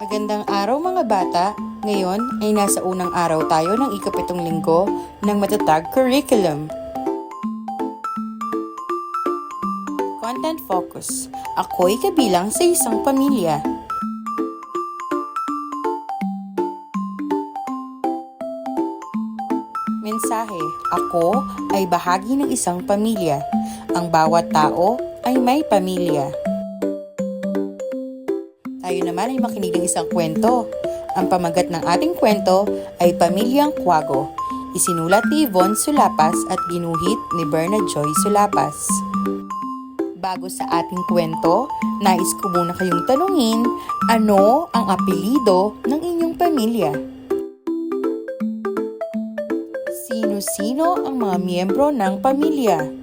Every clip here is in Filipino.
Magandang araw mga bata! Ngayon ay nasa unang araw tayo ng ikapitong linggo ng matatag curriculum. Content focus. Ako'y kabilang sa isang pamilya. Mensahe. Ako ay bahagi ng isang pamilya. Ang bawat tao ay may pamilya. Tayo naman ay makinig ng isang kwento. Ang pamagat ng ating kwento ay Pamilyang Kwago. Isinulat ni Yvonne Sulapas at ginuhit ni Bernard Joy Sulapas. Bago sa ating kwento, nais ko muna kayong tanungin, ano ang apelido ng inyong pamilya? Sino-sino ang mga miyembro ng pamilya?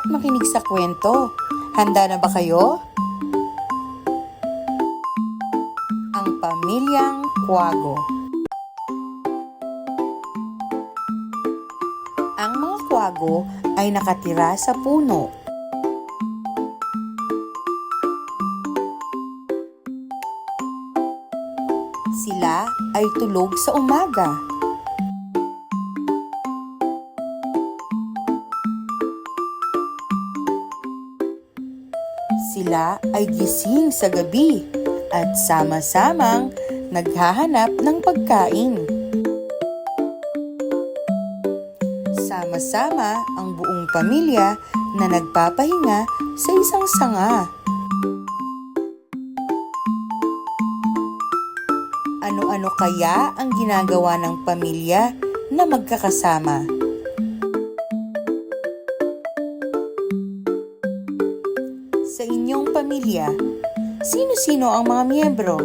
At makinig sa kwento. Handa na ba kayo? Ang Pamilyang Kwago Ang mga kwago ay nakatira sa puno. Sila ay tulog sa umaga. Sila ay gising sa gabi at sama-samang naghahanap ng pagkain. Sama-sama ang buong pamilya na nagpapahinga sa isang sanga. Ano-ano kaya ang ginagawa ng pamilya na magkakasama? Pamilya, sino-sino ang mga miyembro?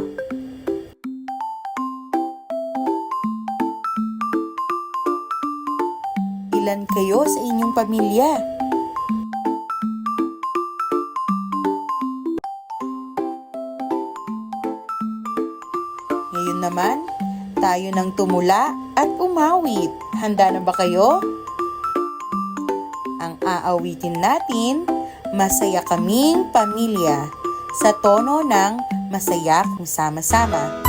Ilan kayo sa inyong pamilya? Ngayon naman, tayo nang tumula at umawit. Handa na ba kayo? Ang aawitin natin, Masaya Kaming Pamilya, sa tono ng Masaya Kung Sama-sama.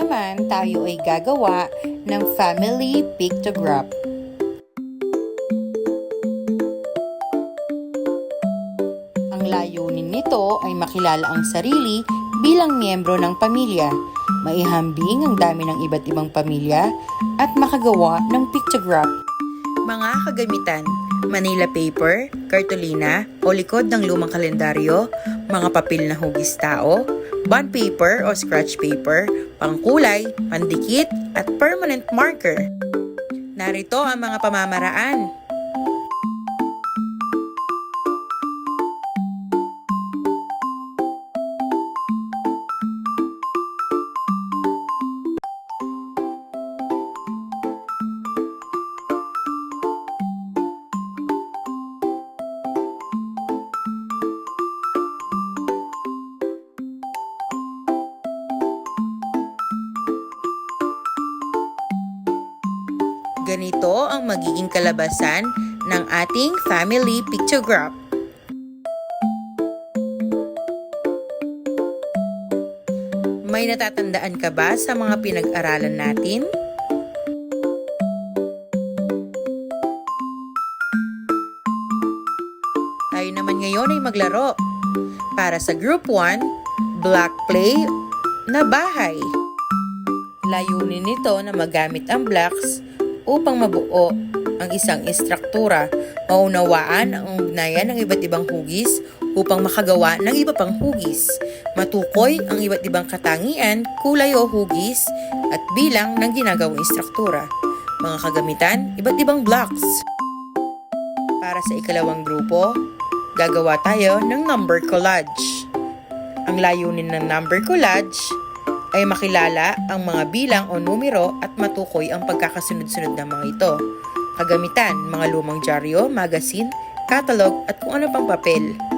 Naman tayo ay gagawa ng family pictograph. Ang layunin nito ay makilala ang sarili bilang miyembro ng pamilya, maihambing ang dami ng iba't ibang pamilya at makagawa ng pictograph. Mga kagamitan, Manila paper, kartolina o likod ng lumang kalendaryo, mga papel na hugis tao, bond paper o scratch paper, pangkulay, pandikit at permanent marker. Narito ang mga pamamaraan. Ganito ang magiging kalabasan ng ating family pictograph. May natatandaan ka ba sa mga pinag-aralan natin? Tayo naman ngayon ay maglaro. Para sa Group 1, Block Play na bahay. Layunin nito na magamit ang blocks upang mabuo ang isang istruktura, maunawaan ang ugnayan ng iba't ibang hugis upang makagawa ng iba pang hugis, matukoy ang iba't ibang katangian, kulay o hugis, at bilang ng ginagawang istruktura. Mga kagamitan, iba't ibang blocks. Para sa ikalawang grupo, gagawa tayo ng number collage. Ang layunin ng number collage ay makilala ang mga bilang o numero at matukoy ang pagkakasunod-sunod ng mga ito. Kagamitan, mga lumang dyaryo, magazine, catalog at kung ano pang papel.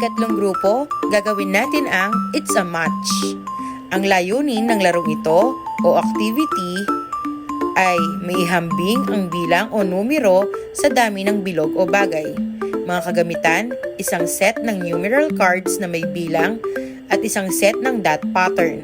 Ikatlong grupo, gagawin natin ang It's a Match. Ang layunin ng larong ito o activity ay maihambing ang bilang o numero sa dami ng bilog o bagay. Mga kagamitan, isang set ng numeral cards na may bilang at isang set ng dot pattern.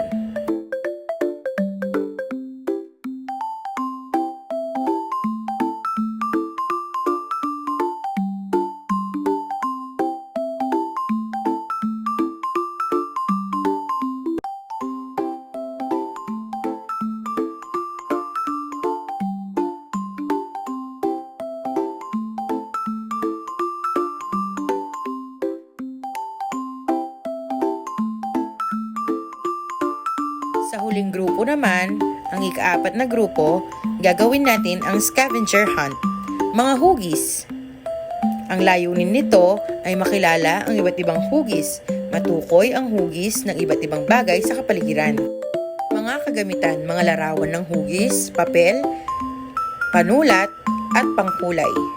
Sa huling grupo naman, ang ikaapat na grupo, gagawin natin ang scavenger hunt, mga hugis. Ang layunin nito ay makilala ang iba't ibang hugis, matukoy ang hugis ng iba't ibang bagay sa kapaligiran. Mga kagamitan, mga larawan ng hugis, papel, panulat, at pangkulay.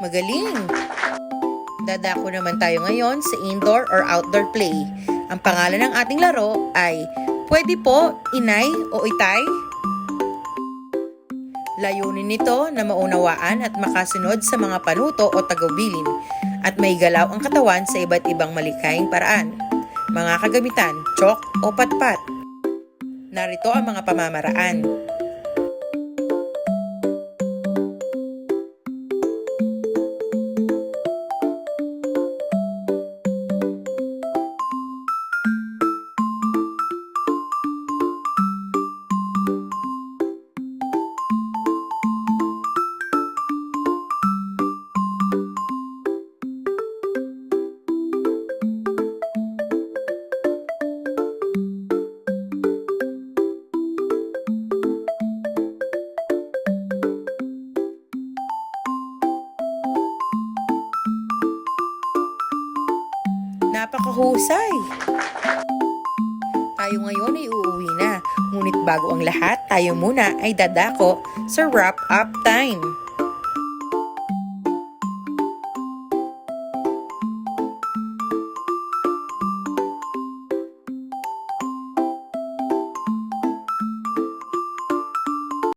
Magaling! Dadako naman tayo ngayon sa indoor or outdoor play. Ang pangalan ng ating laro ay Pwede po, inay o itay? Layunin nito na maunawaan at makasunod sa mga panuto o tagubilin at may galaw ang katawan sa iba't ibang malikhaing paraan. Mga kagamitan, chok o patpat. Narito ang mga pamamaraan. Napakahusay! Tayo ngayon ay uuwi na. Ngunit bago ang lahat, tayo muna ay dadako sa wrap-up time.